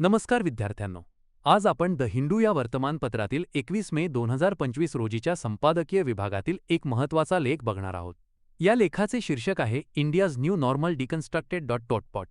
नमस्कार विद्यार्थ्यांनो. आज आपण द हिंदू या वर्तमानपत्रातील एकवीस मे दोन हजार पंचवीस रोजीच्या संपादकीय विभागातील एक महत्त्वाचा लेख बघणार आहोत. या लेखाचे शीर्षक आहे India's new normal deconstructed dot dot pot.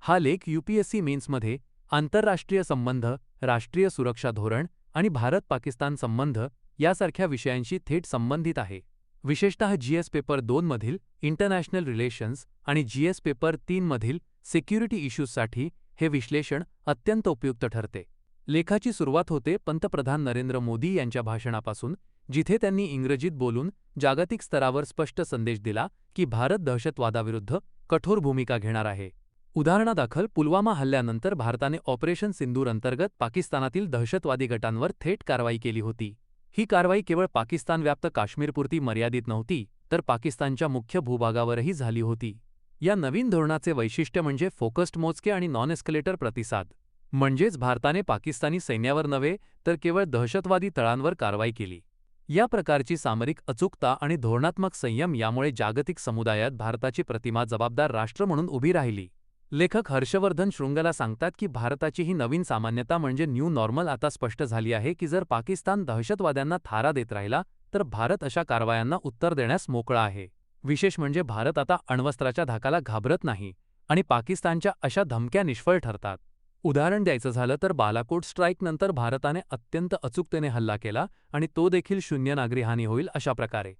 हा लेख यूपीएससी मेन्समध्ये आंतरराष्ट्रीय संबंध राष्ट्रीय सुरक्षा धोरण आणि भारत पाकिस्तान संबंध यासारख्या विषयांशी थेट संबंधित आहे. विशेषतः जीएस पेपर दोन मधील इंटरनॅशनल रिलेशन्स आणि जीएस पेपर तीन मधील सिक्युरिटी इश्यूजसाठी हे विश्लेषण अत्यंत उपयुक्त ठरते. लेखाची सुरुवात होते पंतप्रधान नरेंद्र मोदी यांच्या भाषणापासून जिथे त्यांनी इंग्रजीत बोलून जागतिक स्तरावर स्पष्ट संदेश दिला की भारत दहशतवादाविरुद्ध कठोर भूमिका घेणार आहे. उदाहरणादाखल पुलवामा हल्ल्यानंतर भारताने ऑपरेशन सिंदूर अंतर्गत पाकिस्तानातील दहशतवादी गटांवर थेट कारवाई केली होती. ही कारवाई केवळ पाकिस्तानव्याप्त काश्मीरपुरती मर्यादित नव्हती तर पाकिस्तानच्या मुख्य भूभागावरही झाली होती. या नवीन धोरणाचे वैशिष्ट्य म्हणजे फोकस्ड मोजके आणि नॉन एस्कलेटर प्रतिसाद. म्हणजेच भारताने पाकिस्तानी सैन्यावर नव्हे तर केवळ दहशतवादी तळांवर कारवाई केली. या प्रकारची सामरिक अचूकता आणि धोरणात्मक संयम यामुळे जागतिक समुदायात भारताची प्रतिमा जबाबदार राष्ट्र म्हणून उभी राहिली. लेखक हर्षवर्धन शृंगला सांगतात की भारताची ही नवीन सामान्यता म्हणजे न्यू नॉर्मल आता स्पष्ट झाली आहे की जर पाकिस्तान दहशतवाद्यांना थारा देत राहिला तर भारत अशा कारवायांना उत्तर देण्यास मोकळा आहे. विशेष म्हणजे भारत आता अण्वस्त्राच्या धाकाला घाबरत नाही आणि पाकिस्तानच्या अशा धमक्या निष्फळ ठरतात. उदाहरण द्यायचं झालं तर बालाकोट स्ट्राईकनंतर भारताने अत्यंत अचूकतेने हल्ला केला आणि तो देखील शून्य नागरी हानी होईल अशा प्रकारे.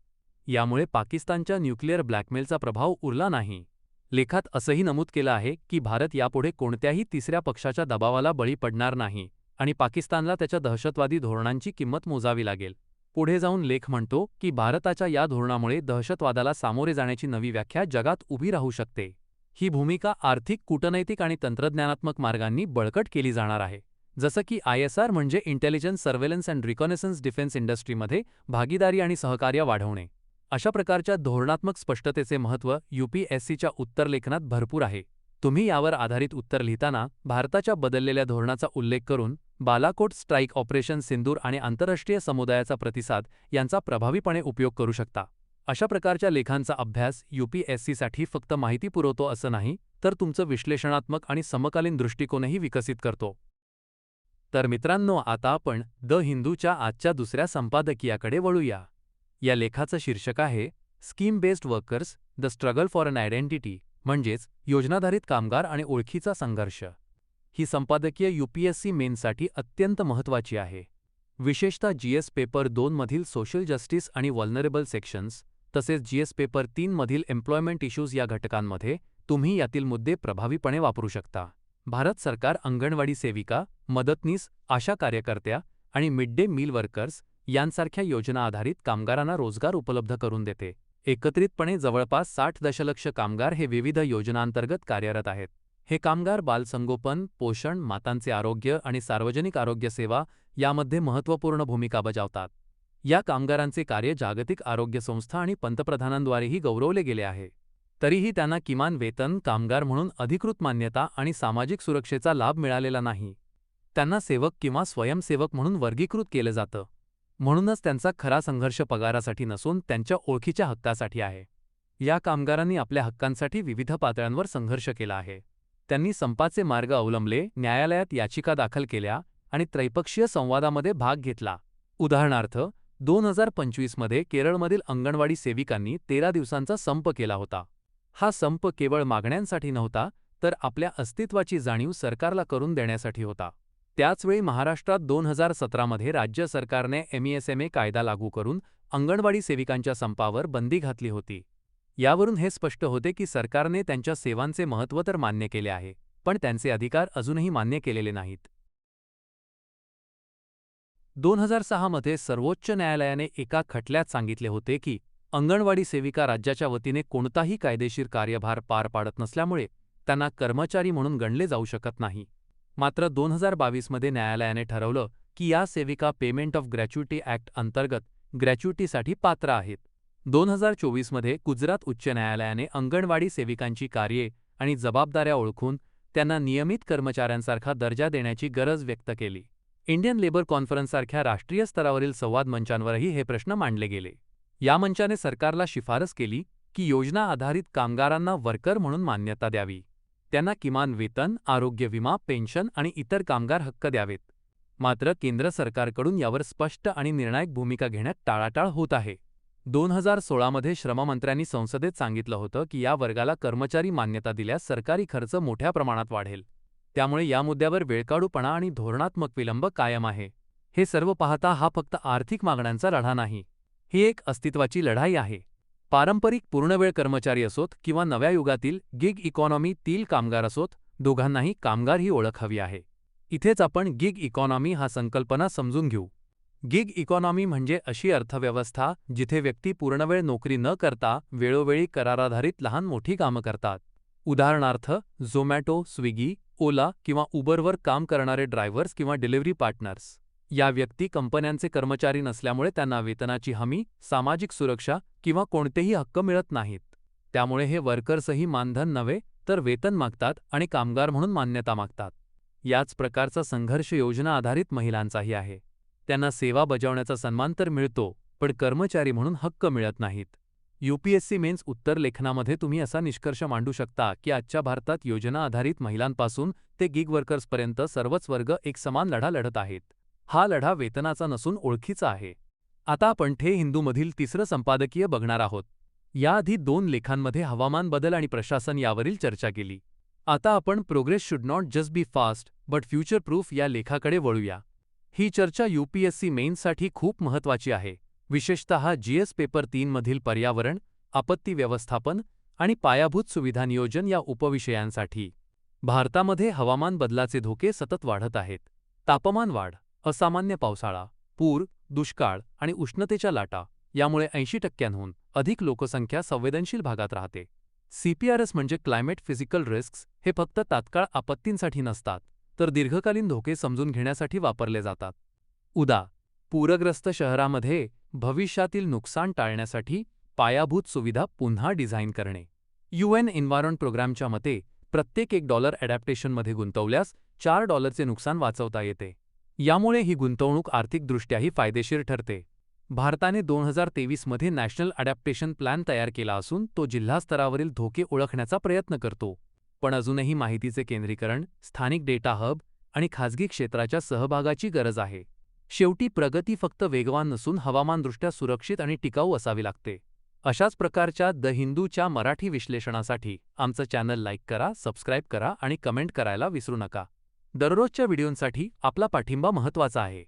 यामुळे पाकिस्तानच्या न्यूक्लिअर ब्लॅकमेलचा प्रभाव उरला नाही. लेखात असंही नमूद केलं आहे की भारत यापुढे कोणत्याही तिसऱ्या पक्षाच्या दबावाला बळी पडणार नाही आणि पाकिस्तानला त्याच्या दहशतवादी धोरणांची किंमत मोजावी लागेल. पुढे जाऊन लेख म्हणतो की भारताच्या या धोरणामुळे दहशतवादाला सामोरे जाण्याची नवी व्याख्या जगात उभी राहू शकते. ही भूमिका आर्थिक कूटनैतिक आणि तंत्रज्ञानात्मक मार्गांनी बळकट केली जाणार आहे. जसं की आयएसआर म्हणजे intelligence surveillance and reconnaissance defence इंडस्ट्रीमध्ये भागीदारी आणि सहकार्य वाढवणे. अशा प्रकारच्या धोरणात्मक स्पष्टतेचे महत्त्व यूपीएससीच्या उत्तरलेखनात भरपूर आहे. तुम्ही यावर आधारित उत्तर लिहिताना भारताच्या बदललेल्या धोरणाचा उल्लेख करून बालाकोट स्ट्राईक ऑपरेशन सिंदूर आणि आंतरराष्ट्रीय समुदायाचा प्रतिसाद यांचा प्रभावीपणे उपयोग करू शकता. अशा प्रकारच्या लेखांचा अभ्यास यूपीएससीसाठी फक्त माहिती पुरवतो असं नाही तर तुमचं विश्लेषणात्मक आणि समकालीन दृष्टिकोनही विकसित करतो. तर मित्रांनो आता आपण द हिंदूच्या आजच्या दुसऱ्या संपादकीयाकडे वळूया. या लेखाचं शीर्षक आहे scheme based workers the struggle for an identity म्हणजेच योजनाधारित कामगार आणि ओळखीचा संघर्ष. ही संपादकीय यूपीएससी मेनसाठी अत्यंत महत्त्वाची आहे. विशेषतः जीएस पेपर दोन मधील सोशल जस्टिस आणि वल्नरेबल सेक्शन्स तसेच जीएस पेपर तीन मधील एम्प्लॉयमेंट इश्यूज या घटकांमध्ये तुम्ही यातील मुद्दे प्रभावीपणे वापरू शकता. भारत सरकार अंगणवाडी सेविका मदतनीस आशा कार्यकर्त्या आणि मिड डे मील वर्कर्स यांसारख्या योजना आधारित कामगारांना रोजगार उपलब्ध करून देते. एकत्रितपणे जवळपास साठ दशलक्ष कामगार हे विविध योजनांतर्गत कार्यरत आहेत. हे कामगार बालसंगोपन पोषण मातांचे आरोग्य आणि सार्वजनिक आरोग्य सेवा यामध्ये महत्त्वपूर्ण भूमिका बजावतात. या कामगारांचे कार्य जागतिक आरोग्य संस्था आणि पंतप्रधानांद्वारेही गौरवले गेले आहे. तरीही त्यांना किमान वेतन कामगार म्हणून अधिकृत मान्यता आणि सामाजिक सुरक्षेचा लाभ मिळालेला नाही. त्यांना सेवक किंवा स्वयंसेवक म्हणून वर्गीकृत केलं जातं. म्हणूनच त्यांचा खरा संघर्ष पगारासाठी नसून त्यांच्या ओळखीच्या हक्कासाठी आहे. या कामगारांनी आपल्या हक्कांसाठी विविध पातळ्यांवर संघर्ष केला आहे. त्यांनी संपाचे मार्ग अवलंबले न्यायालयात याचिका दाखल केल्या आणि त्रैपक्षीय संवादामध्ये भाग घेतला. उदाहरणार्थ दोन हजार पंचवीसमध्ये केरळमधील अंगणवाडी सेविकांनी तेरा दिवसांचा संप केला होता. हा संप केवळ मागण्यांसाठी नव्हता तर आपल्या अस्तित्वाची जाणीव सरकारला करून देण्यासाठी होता. त्याचवेळी महाराष्ट्रात दोन हजार सतरामध्ये राज्य सरकारने एमईएसएमए कायदा लागू करून अंगणवाडी सेविकांच्या संपावर बंदी घातली होती. यावरून हे स्पष्ट होते की सरकारने त्यांच्या सेवांचे महत्त्व तर मान्य केले आहे पण त्यांचे अधिकार अजूनही मान्य केलेले नाहीत. दोन हजार सहामध्ये सर्वोच्च न्यायालयाने एका खटल्यात सांगितले होते की अंगणवाडी सेविका राज्याच्या वतीने कोणताही कायदेशीर कार्यभार पार पाडत नसल्यामुळे त्यांना कर्मचारी म्हणून गणले जाऊ शकत नाही. मात्र दोन हजार बावीसमध्ये न्यायालयाने ठरवलं की या सेविका पेमेंट ऑफ ग्रॅच्युटी ॲक्ट अंतर्गत ग्रॅच्युटीसाठी पात्र आहेत. दोन हजार चोवीसमध्ये गुजरात उच्च न्यायालयाने अंगणवाडी सेविकांची कार्ये आणि जबाबदाऱ्या ओळखून त्यांना नियमित कर्मचाऱ्यांसारखा दर्जा देण्याची गरज व्यक्त केली. इंडियन लेबर कॉन्फरन्ससारख्या राष्ट्रीय स्तरावरील संवाद मंचांवरही हे प्रश्न मांडले गेले. या मंचाने सरकारला शिफारस केली की योजना आधारित कामगारांना वर्कर म्हणून मान्यता द्यावी. त्यांना किमान वेतन आरोग्य विमा पेन्शन आणि इतर कामगार हक्क द्यावेत. मात्र केंद्र सरकारकडून यावर स्पष्ट आणि निर्णायक भूमिका घेण्यात टाळाटाळ होत आहे. दोन हजार सोळामध्ये श्रममंत्र्यांनी संसदेत सांगितलं होतं की या वर्गाला कर्मचारी मान्यता दिल्यास सरकारी खर्च मोठ्या प्रमाणात वाढेल. त्यामुळे या मुद्द्यावर वेळकाढूपणा आणि धोरणात्मक विलंब कायम आहे. हे सर्व पाहता हा फक्त आर्थिक मागण्यांचा लढा नाही. ही एक अस्तित्वाची लढाई आहे. पारंपरिक पूर्णवेळ कर्मचारी असोत किंवा नव्या युगातील गिग इकॉनॉमीतील कामगार असोत दोघांनाही कामगार ही ओळख हवी आहे. इथेच आपण गिग इकॉनॉमी हा संकल्पना समजून घेऊ. गिग इकॉनॉमी म्हणजे अशी अर्थव्यवस्था जिथे व्यक्ती पूर्णवेळ नोकरी न करता वेळोवेळी कराराधारित लहान मोठी कामं करतात. उदाहरणार्थ झोमॅटो स्विगी ओला किंवा उबरवर काम करणारे ड्रायव्हर्स किंवा डिलिव्हरी पार्टनर्स या व्यक्ती कंपन्यांचे कर्मचारी नसल्यामुळे त्यांना वेतनाची हमी सामाजिक सुरक्षा किंवा कोणतेही हक्क मिळत नाहीत. त्यामुळे हे वर्कर्सही मानधन नव्हे तर वेतन मागतात आणि कामगार म्हणून मान्यता मागतात. याच प्रकारचा संघर्ष योजना आधारित महिलांचाही आहे. त्यांना सेवा बजावण्याचा सन्मान तर मिळतो पण कर्मचारी म्हणून हक्क मिळत नाहीत. यूपीएससी मेन्स उत्तर लेखनामध्ये तुम्ही असा निष्कर्ष मांडू शकता की आजच्या भारतात योजना आधारित महिलांपासून ते गिग वर्कर्सपर्यंत सर्वच वर्ग एक समान लढा लढत आहेत. हा लढा वेतनाचा नसून ओळखीचा आहे. आता आपण ठे हिंदूमधील तिसरं संपादकीय बघणार आहोत. याआधी दोन लेखांमध्ये हवामान बदल आणि प्रशासन यावरील चर्चा केली. आता आपण progress should not just be fast but future proof या लेखाकडे वळूया. ही चर्चा यूपीएससी मेन्ससाठी खूप महत्वाची आहे. विशेषतः जीएस पेपर तीनमधील पर्यावरण आपत्ती व्यवस्थापन आणि पायाभूत सुविधा नियोजन या उपविषयांसाठी. भारतामध्ये हवामान बदलाचे धोके सतत वाढत आहेत. तापमान वाढ असामान्य पावसाळा पूर दुष्काळ आणि उष्णतेच्या लाटा यामुळे ऐंशी टक्क्यांहून अधिक लोकसंख्या संवेदनशील भागात राहते. सीपीआरएस म्हणजे क्लायमेट फिजिकल रिस्क्स हे फक्त तात्काळ आपत्तींसाठी नसतात. तर दीर्घकालीन धोके समजून घेण्यासाठी वापरले जातात. उदा. पूरग्रस्त शहरामध्ये भविष्यातील नुकसान टाळण्यासाठी पायाभूत सुविधा पुन्हा डिझाईन करणे. यूएन एन्व्हायरॉन प्रोग्रामच्या मते प्रत्येक एक डॉलर अडॅप्टेशनमध्ये गुंतवल्यास चार डॉलरचे नुकसान वाचवता येते. यामुळे ही गुंतवणूक आर्थिकदृष्ट्याही फायदेशीर ठरते. भारताने दोन हजार तेवीसमध्ये नॅशनल अडॅप्टेशन प्लॅन तयार केला असून तो जिल्हा स्तरावरील धोके ओळखण्याचा प्रयत्न करतो. पण अजूनही माहितीचे केंद्रीकरण स्थानिक डेटा हब आणि खाजगी क्षेत्राच्या सहभागाची गरज आहे. शेवटी प्रगती फक्त वेगवान नसून हवामानदृष्ट्या सुरक्षित आणि टिकाऊ असावी लागते. अशाच प्रकारच्या द हिंदूच्या मराठी विश्लेषणासाठी आमचं चॅनल लाईक करा सबस्क्राईब करा आणि कमेंट करायला विसरू नका. दररोजच्या व्हिडिओंसाठी आपला पाठिंबा महत्त्वाचा आहे.